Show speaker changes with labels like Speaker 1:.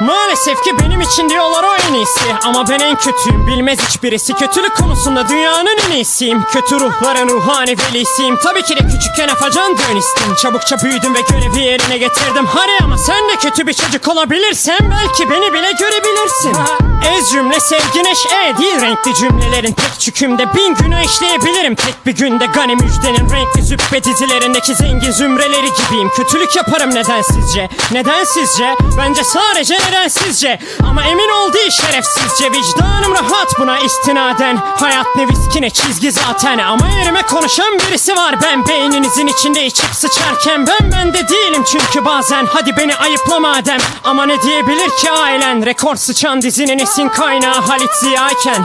Speaker 1: Maalesef ki benim için diyorlar o en iyisi. Ama ben en kötüyüm bilmez hiçbirisi. Kötülük konusunda dünyanın en iyisiyim. Kötü ruhların ruhani velisiyim. Tabii ki de küçükken afacan dönistim. Çabukça büyüdüm ve görevi yerine getirdim. Hani ama sen de kötü bir çocuk olabilirsen Belki beni bile görebilirsin Ez cümle sevgi neşe. Değil renkli cümlelerin Tek çükümde. Bin günü işleyebilirim Tek bir günde. Gani Müjde'nin renkli züppe dizilerindeki zengin zümreleri gibiyim. Kötülük yaparım neden sizce? Neden sizce? Bence sadece neden sizce? Ama emin ol değil şerefsizce. Vicdanım rahat buna istinaden. Hayat ne viski ne çizgi zaten. Ama yerime konuşan birisi var. Ben beyninizin içinde içip sıçarken Ben bende değilim çünkü bazen. Hadi beni ayıpla madem. Ama ne diyebilir ki ailen? Rekor sıçan dizinin esin kaynağı Halit Ziya'yken